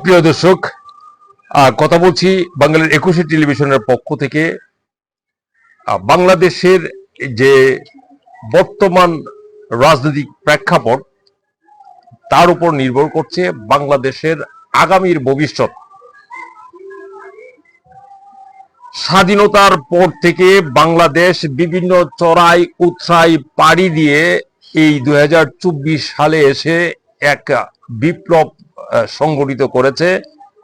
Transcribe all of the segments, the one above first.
প্রিয় দর্শক কথা বলছি বাংলার একুশে টেলিভিশনের পক্ষ থেকে। বাংলাদেশের যে বর্তমান রাজনৈতিক প্রেক্ষাপট, তার উপর নির্ভর করছে বাংলাদেশের আগামীর ভবিষ্যৎ। স্বাধীনতার পর থেকে বাংলাদেশ বিভিন্ন চড়াই উৎসাই পাড়ি দিয়ে এই দুই হাজার চব্বিশ সালে এসে এক বিপ্লব সংগঠিত করেছে।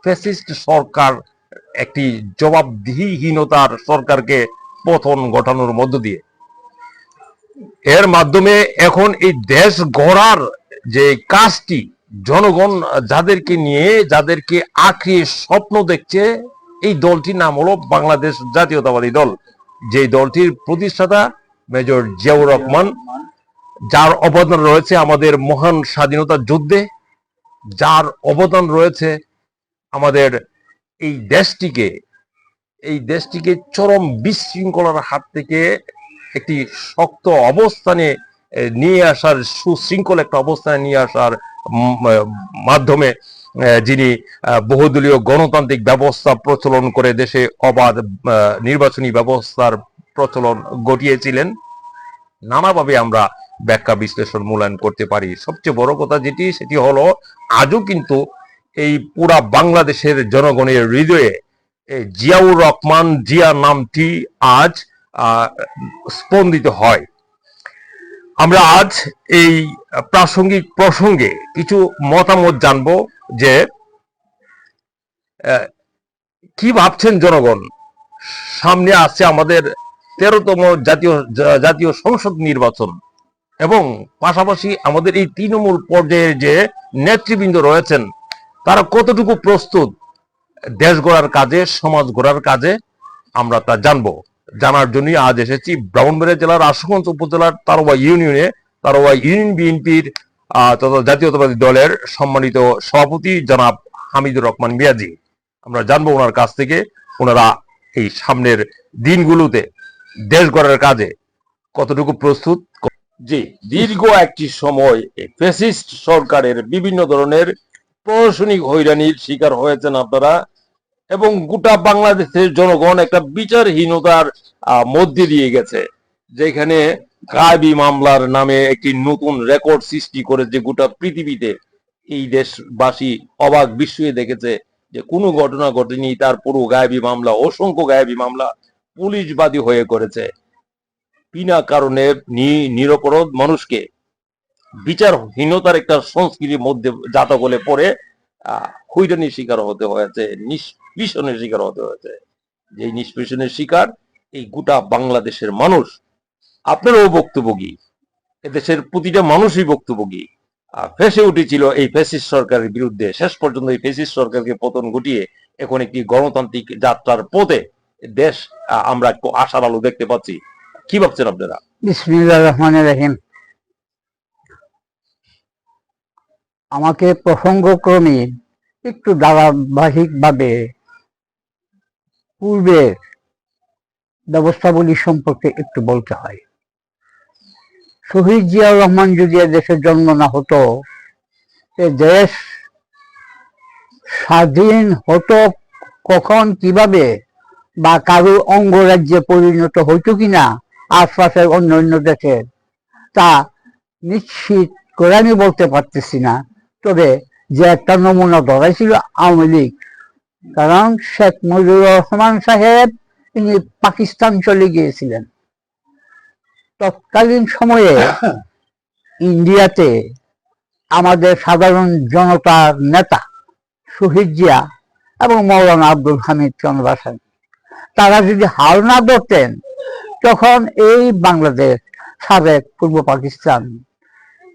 ফ্যাসিস্ট সরকার একটি জবাবদিহিহীনতার সরকারকে পতন ঘটানোর মধ্য দিয়ে। এর মাধ্যমে এখন এই দেশ গড়ার যে কাজটি, জনগণ যাদেরকে নিয়ে, যাদেরকে আঁকড়ে স্বপ্ন দেখছে, এই দলটির নাম হলো বাংলাদেশ জাতীয়তাবাদী দল। যে দলটির প্রতিষ্ঠাতা মেজর জিয়াউর রহমান যার অবদান রয়েছে আমাদের মহান স্বাধীনতা যুদ্ধে, যার অবদান রয়েছে আমাদের এই দেশটিকে এই দেশটিকে চরম বিশৃঙ্খলার হাত থেকে একটি শক্ত অবস্থানে নিয়ে আসার সুশৃঙ্খল একটা অবস্থানে নিয়ে আসার মাধ্যমে যিনি বহুদলীয় গণতান্ত্রিক ব্যবস্থা প্রচলন করে দেশে অবাধ নির্বাচনী ব্যবস্থার প্রচলন ঘটিয়েছিলেন। নানাভাবে আমরা ব্যাখ্যা বিশ্লেষণ মূল্যায়ন করতে পারি। সবচেয়ে বড় কথা যেটি, সেটি হলো আজও কিন্তু এই পুরা বাংলাদেশের জনগণের হৃদয়ে জিয়াউর রহমান জিয়া নামটি আজ স্পন্দিত হয়। আমরা আজ এই প্রাসঙ্গিক প্রসঙ্গে কিছু মতামত জানব যে কি ভাবছেন জনগণ? সামনে আসছে আমাদের তেরোতম জাতীয় জাতীয় সংসদ নির্বাচন। এবং পাশাপাশি আমাদের এই তৃণমূল পর্যায়ে যে নেতৃবৃন্দ রয়েছেন, তারা কতটুকু প্রস্তুত দেশ গড়ার কাজে, সমাজ গড়ার কাজে, আমরা তা জানব। জানার জন্যই আজ এসেছি ব্রাহ্মণবাড়িয়া জেলার আশুগঞ্জ উপজেলার তারোয়া ইউনিয়নে। তারোয়া ইউনিয়ন বিএনপির তথা জাতীয়তাবাদী দলের সম্মানিত সভাপতি জনাব হামিদুর রহমান মিয়াজি। আমরা জানব ওনার কাছ থেকে ওনারা এই সামনের দিনগুলোতে দেশ গড়ার কাজে কতটুকু প্রস্তুত জি, দীর্ঘ একটি সময় এই ফ্যাসিস্ট সরকারের বিভিন্ন ধরনের প্রশাসনিক হয়রানির শিকার হয়েছেন আপনারা এবং গোটা বাংলাদেশের জনগণ একটা বিচারহীনতার মধ্যে দিয়ে গেছে। যেখানে গায়বী মামলার নামে একটি নতুন রেকর্ড সৃষ্টি করে যে গোটা পৃথিবীতে। এই দেশবাসী অবাক বিস্ময়ে দেখেছে যে কোনো ঘটনা ঘটেনি তার পুরো গায়েবী মামলা, অসংখ্য গায়েবী মামলা পুলিশবাদী হয়ে করেছে। বিনা কারণে নিরপরাধ মানুষকে বিচারহীনতার একটা সংস্কৃতির মধ্যে জাতকলে পড়ে আহ হইরানির শিকার হতে হয়েছে নিষ্পেষণের শিকার হতে হয়েছে। যে নিষ্পেষণের শিকার এই গোটা বাংলাদেশের মানুষ। আপনারাও ভুক্তভোগী এদেশের প্রতিটা মানুষই আহ, ফেসে উঠেছিল এই ফেসিস সরকারের বিরুদ্ধে। শেষ পর্যন্ত এই ফেসিস সরকারকে পতন ঘটিয়ে এখন একটি গণতান্ত্রিক যাত্রার পথে দেশ আমরা আশার আলো দেখতে পাচ্ছি। কি ভাবছেন আপনারা? বিসমিল্লাহ রহমান রহিম। আমাকে প্রসঙ্গক্রমে একটু ধারাবাহিকভাবে পূর্বের ব্যবস্থাবলী সম্পর্কে একটু বলতে হয়। শহীদ জিয়া রহমান যদি দেশের জন্ম না হতো, এ দেশ স্বাধীন হতো কখন, কীভাবে, বা কারও অঙ্গরাজ্যে পরিণত হইতো কিনা আশপাশের অন্য অন্য দেশের তা নিশ্চিত করে আমি বলতে পারতেছি না। তবে যে একটা নমুনা ধরাইছিল আওয়ামী লীগ, কারণ শেখ মুজিবুর রহমান সাহেব তিনি পাকিস্তান চলে গিয়েছিলেন। তৎকালীন সময়ে ইন্ডিয়াতে আমাদের সাধারণ জনতার নেতা শহীদ জিয়া এবং মৌলানা আব্দুল হামিদ চন্দ্রাসান তারা যদি হাল না ধরতেন তখন এই বাংলাদেশ সাবেক পূর্ব পাকিস্তান,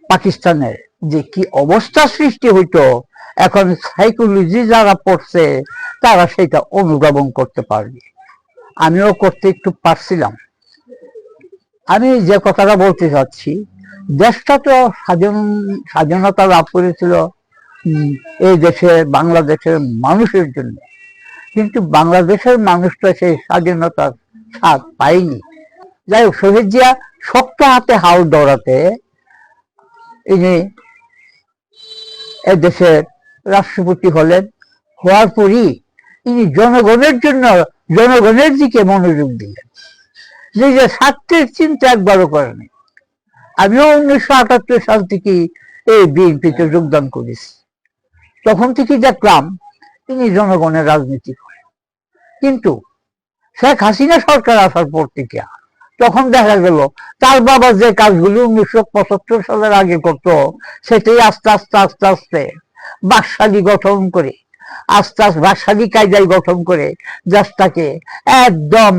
পাকিস্তানের যে কি অবস্থা সৃষ্টি হইতো, এখন সাইকোলজি যারা পড়ছে, তারা সেটা অনুধাবন করতে পারবে। আমিও করতে একটু পারছিলাম। আমি যে কথাটা বলতে চাচ্ছি দেশটা তো স্বাধীন, স্বাধীনতা লাভ করেছিল এই দেশে, বাংলাদেশের মানুষের জন্য। কিন্তু বাংলাদেশের মানুষটা সেই স্বাধীনতার স্বাদ পায়নি। যাই হোক শহীদ জিয়া শক্ত হাতে হাল দৌড়াতে ইনি এদেশের রাষ্ট্রপতি হলেন, হওয়ার পরই ইনি জনগণের জন্য, জনগণের দিকে মনোযোগ দিলেন। নিজের স্বার্থের চিন্তা একবারও করেনি। আমিও উনিশশো আটাত্তর সাল থেকে এই বিএনপিতে যোগদান করেছি। তখন থেকে দেখলাম তিনি জনগণের রাজনীতি করেন। কিন্তু শেখ হাসিনা সরকার আসার পর থেকে তখন দেখা গেল, তার বাবা যে কাজগুলি উনিশশো পঁচাত্তর সালের আগে করতো, সেটাই আস্তে আস্তে আস্তে আস্তে বাকশালী গঠন করে, আস্তে আস্তে বাকশালী কায়দায় গঠন করে দেশটাকে একদম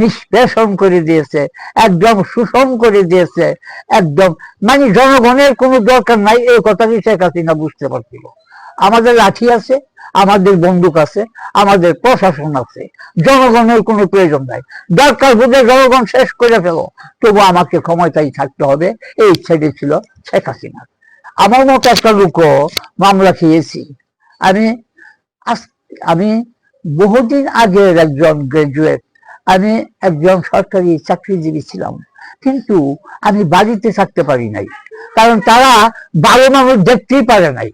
নিষ্পেষণ করে দিয়েছে, একদম শোষণ করে দিয়েছে, একদম মানে জনগণের কোনো দরকার নাই, এই কথাটি শেখ হাসিনা বুঝতে পারছিল। আমাদের লাঠি আছে আমাদের বন্দুক আছে, আমাদের প্রশাসন আছে, জনগণের কোনো প্রয়োজন নাই। দরকার বুঝে জনগণ শেষ করে ফেলো, তবু আমাকে ক্ষমতায় থাকতে হবে, এই ছেলে ছিল শেখ হাসিনা। আমার মতো একটা লোকও মামলা খেয়েছি। আমি আমি বহুদিন আগের একজন গ্রাজুয়েট আমি একজন সরকারি চাকরিজীবী ছিলাম, কিন্তু আমি বাড়িতে থাকতে পারি নাই, কারণ তারা ভালো মানুষ দেখতেই পারে নাই।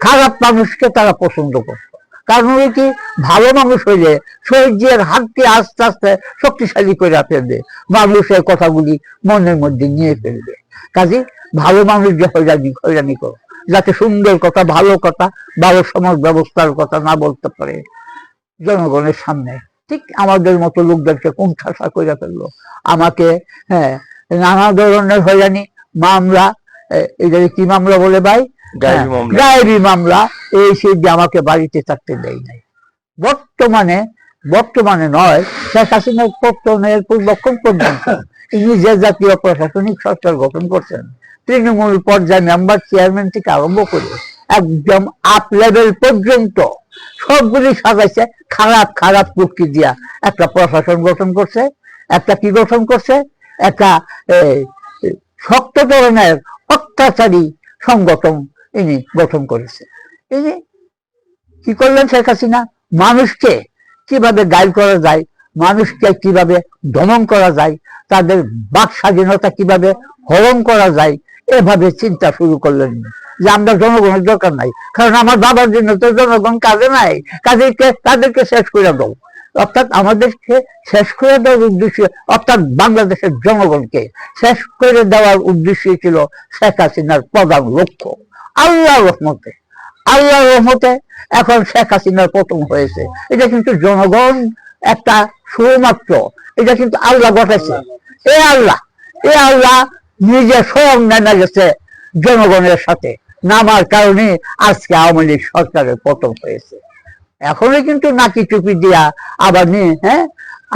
খারাপ মানুষকে তারা পছন্দ করত। কারণ হলো কি, ভালো মানুষ হইলে শহীদের হাতকে আস্তে আস্তে শক্তিশালী করে ফেলবে, মানুষের কথাগুলি মনের মধ্যে নিয়ে ফেলবে। কাজে ভালো মানুষ যে হয়রানি হয়রানি করো, যাতে সুন্দর কথা, ভালো কথা, ভালো সমাজ ব্যবস্থার কথা না বলতে পারে জনগণের সামনে। ঠিক আমাদের মতো লোকদেরকে কোণঠাসা করে ফেলল। আমাকে হ্যাঁ নানা ধরনের হয়রানি, মামলা, এ- এটাকে কি মামলা বলে ভাই? গায়েবী হ্যাঁ, মামলা। এই সেই আমাকে বাড়িতে থাকতে দেয় নাই। বর্তমানে বর্তমানে নয় শেখ হাসিনার পত্তনের পূর্বক্ষণ পর্যন্ত ইনি যে জাতীয় প্রশাসনিক সরকার গঠন করছেন। তৃণমূল পর্যায়ে মেম্বার চেয়ারম্যান থেকে আরম্ভ করে একদম আপ লেভেল পর্যন্ত সবগুলি সাজাইছে খারাপ খারাপ কুটকি দিয়া একটা প্রশাসন গঠন করছে একটা কি গঠন করছে? একটা শক্ত ধরনের অত্যাচারী সংগঠন ইনি গঠন করেছে। ইনি কি করলেন শেখ হাসিনা? মানুষকে কীভাবে গাইড করা যায়, মানুষকে কীভাবে দমন করা যায়, তাদের বাক স্বাধীনতা কীভাবে হরণ করা যায়, এভাবে চিন্তা শুরু করলেন। যে আমরা জনগণের দরকার নাই, কারণ আমার বাবার জন্য তো জনগণ কাজে নাই কাদেরকে তাদেরকে শেষ করে দাও। অর্থাৎ আমাদেরকে শেষ করে দেওয়ার উদ্দেশ্যে, অর্থাৎ বাংলাদেশের জনগণকে শেষ করে দেওয়ার উদ্দেশ্যই ছিল শেখ হাসিনার প্রধান লক্ষ্য। আল্লাহ রহমতে আল্লাহ রহমতে এখন শেখ হাসিনার পতন হয়েছে। এটা কিন্তু জনগণ একটা শুধুমাত্র, এটা কিন্তু আল্লাহ ঘটেছে। এ আল্লাহ এ আল্লাহ নিজে স্বয়ং নেমে গেছে জনগণের সাথে। নামার কারণে আজকে আওয়ামী লীগ সরকারের পতন হয়েছে। এখনই কিন্তু নাকি টুপি দিয়া আবার নিয়ে হ্যাঁ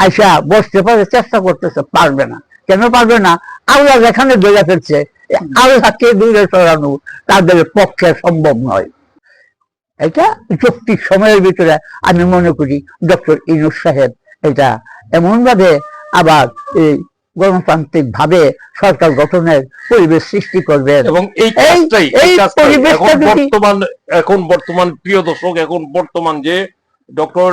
আইসা বসতে পারে, চেষ্টা করতেছে, পারবে না। কেন পারবে না? আল্লাহ যেখানে বেড়ে ফেলছে আল্লাহকে দূরে সরানো তাদের পক্ষে সম্ভব নয়। এটা যৌক্তিক সময়ের ভিতরে আমি মনে করি ডক্টর ইনুস সাহেব এটা এমন ভাবে আবার এই গণতান্ত্রিক ভাবে সরকার গঠনের পরিবেশ সৃষ্টি করবেন। এবং এই এখন বর্তমান এখন বর্তমান প্রিয় দর্শক এখন বর্তমান যে ডক্টর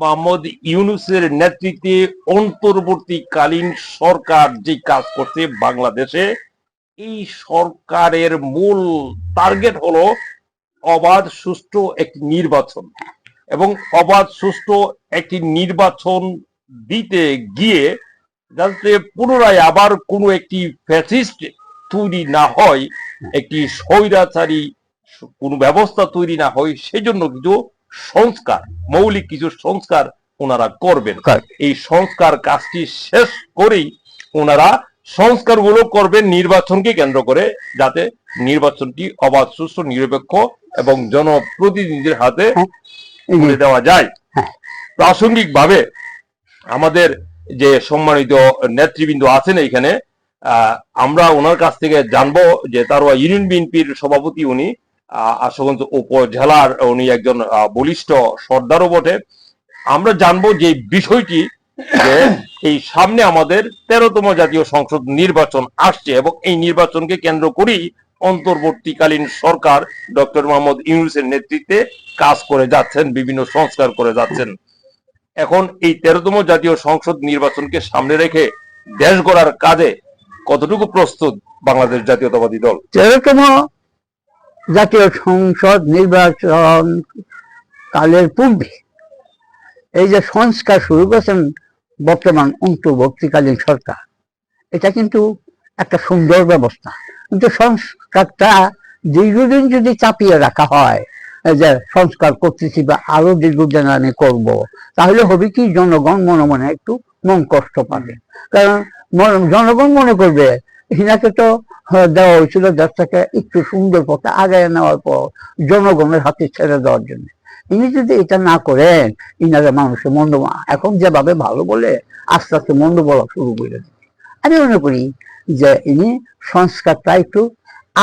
মোহাম্মদ ইউনুসের নেতৃত্বে অন্তর্বর্তীকালীন সরকার যে কাজ করছে বাংলাদেশে এই সরকারের মূল টার্গেট হলো অবাধ সুষ্ঠু একটি নির্বাচন এবং অবাধ সুষ্ঠু একটি নির্বাচন দিতে গিয়ে যাতে পুনরায় আবার কোনো একটি ফ্যাসিস্ট তৈরি না হয় একটি স্বৈরাচারী কোনো ব্যবস্থা তৈরি না হয় সেজন্য কিছু সংস্কার মৌলিক কিছু সংস্কার ওনারা করবেন করবেন। এই সংস্কার কাজটি শেষ করেই ওনারা সংস্কারগুলো করবেন নির্বাচনকে কেন্দ্র করে যাতে নির্বাচনটি অবাধ সুষ্ঠু নিরপেক্ষ এবং জনপ্রতিনিধির হাতে এই তুলে দেওয়া যায় হ্যাঁ। প্রাসঙ্গিক ভাবে আমাদের যে সম্মানিত নেতৃবৃন্দ আছেন এখানে আহ, আমরা ওনার কাছ থেকে জানব যে তারওয়া ইউনিয়ন বিএনপির সভাপতি উনি আহ, আশুগঞ্জ উপজেলার উনি একজন বলিষ্ঠ সর্দারও বটে আমরা জানব যে বিষয়টি যে এই সামনে আমাদের তেরোতম জাতীয় সংসদ নির্বাচন আসছে এবং এই নির্বাচনকে কেন্দ্র করেই অন্তর্বর্তীকালীন সরকার ডক্টর মোহাম্মদ ইউনুসের নেতৃত্বে কাজ করে যাচ্ছেন, বিভিন্ন সংস্কার করে যাচ্ছেন। এখন এই তেরোতম জাতীয় সংসদ নির্বাচনকে সামনে রেখে দেশ গড়ার কাজে কতটুকু প্রস্তুত বাংলাদেশ জাতীয়তাবাদী দল? তেরোতম জাতীয় সংসদ নির্বাচন কালের পূর্বে এই যে সংস্কার শুরু করেছেন বর্তমান অন্তর্বর্তীকালীন সরকার। এটা কিন্তু একটা সুন্দর ব্যবস্থা। কিন্তু সংস্কারটা দীর্ঘদিন যদি চাপিয়ে রাখা হয় যে সংস্কার করতেছি বা আরও দীর্ঘদিন আমি করব তাহলে হবে কি জনগণ মনে মনে একটু মন কষ্ট পাবে। কারণ জনগণ মনে করবে হিনাকে তো হ্যাঁ, দেওয়া হয়েছিল দেশটাকে একটু সুন্দর পথে আগায় নেওয়ার পর জনগণের হাতে ছেড়ে দেওয়ার জন্য। ইনি যদি এটা না করেন, ইনারা মানুষের মন্দ এখন যেভাবে ভালো বলে, আস্তে আস্তে মন্দ বলা শুরু করে আমি মনে করি যে ইনি সংস্কারটা একটু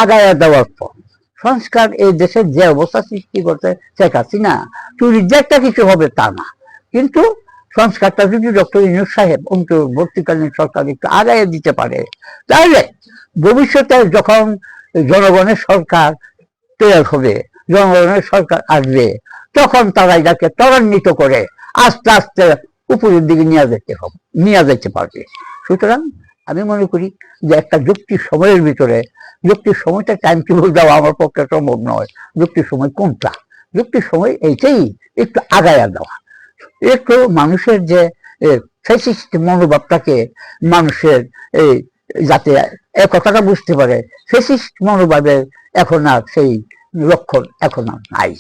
আগায় দেওয়ার পর। সংস্কার এই দেশের যে অবস্থা সৃষ্টি করতে শেখ যে একটা কিছু হবে তা না। কিন্তু সংস্কারটা যদি ডক্টর ইনুস সাহেব অন্তর্বর্তীকালীন সরকার একটু আগায় দিতে পারে, তাহলে ভবিষ্যতে যখন জনগণের সরকার তৈরি হবে, জনগণের সরকার আসবে তখন তারা এটাকে ত্বরান্বিত করে আস্তে আস্তে উপরের দিকে নিয়ে যেতে হবে, নিয়ে যেতে পারবে। সুতরাং আমি মনে করি যে একটা যুক্তির সময়ের ভিতরে, যুক্তির সময়টা টাইম টেবিল দেওয়া আমার পক্ষে সম্ভব নয়। যুক্তির সময় কোনটা? যুক্তির সময় এইটাই একটু আগায়া দেওয়া। একটু মানুষের যে ফেসিস্ট মনোভাবটাকে মানুষের এই যাতে এ কথাটা বুঝতে পারে ফেসিস্ট মনোভাবের এখন আর সেই লক্ষণ এখন আর নাই।